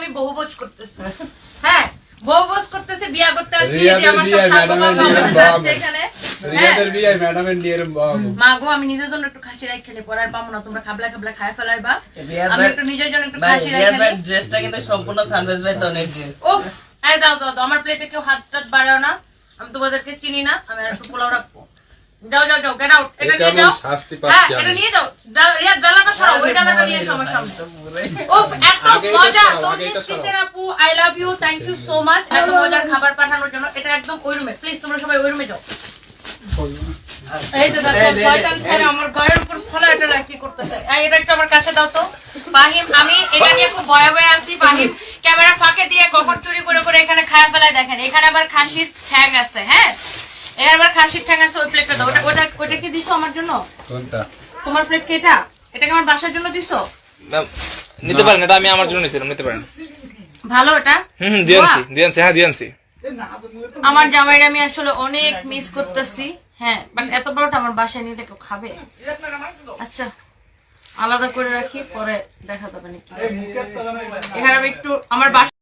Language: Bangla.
আমি বহুবোজ করতেছি। হ্যাঁ বহুবোজ করতেছি বিয়া করতে আসছি যে আমার সব এখানে হ্যাঁ। মা গো আমি নিজের জন্য একটু খাসি রাই খেলে পরে আর পাবো না তোমরা খাবলা খাবলা খায় ফেলাইবা। রিয়াদ আমি একটু নিজের জন্য একটু খাসি রাই খেলে ড্রেসটা কিন্তু সম্পূর্ণ সানভেজ ভাই টনের ড্রেস উফ এই দাও দাও দাও আমার প্লেটে কেউ হাত টাত বাড়াও না আমি তোমাদেরকে চিনি না আমি আর একটু পোলাও রাখব যাও যাও যাও গেট আউট এটা নিয়ে আমি যাও। শাস্তি হ্যাঁ পাচ্ছি এটা নিয়ে যাও। ডা- রিয়া ডালাটা সরাও ওই ডালাটা নিয়ে এসো আমার সামনে। উফ এত মজা। তোমরা আপু I love you thank you so much এত মজার খাবার পাঠানোর জন্য। এটা একদম ওই রুমে। প্লিজ তোমরা সবাই ওই রুমে যাও। এই তো দেখো এই, এই, শয়তান ছেলে আমার গায়ের উপর ফলা এটা কি করতেছে? এটা একটু আমার কাছে দাও তো। ফাহিম আমি এটা নিয়ে খুব ভয়ে ভয়ে আছি ফাহিম। ক্যামেরা ফাঁকে দিয়ে কখন চুরি করে করে এখানে খায়া ফেলায় দেখেন। এখানে আবার খাসির ঠ্যাং আছে হ্যাঁ? এখানে আবার খাসির ঠ্যাং আছে ওই প্লেটটা দাও। ওটা ওটা ওটা কি দিছো আমার জন্য? কোনটা? তোমার প্লেট কি এটা? এটাকে আমার বাসার জন্য দিছো? ম্যাম, নিতে পারেন এটা আমি আমার জন্য নিয়েছিলাম নিতে পারেন। ভালো এটা? হুম হুম দিয়েছি দিয়েছি হ্যাঁ দিয়েছি। আমার জামাইরা আমি আসলে অনেক মিস করতেছি। হ্যাঁ বাট এত বড়টা আমার বাসায় নিলে কেউ খাবে? আচ্ছা আলাদা করে রাখি পরে দেখা যাবে নাকি। এখানে আমি একটু আমার বাসা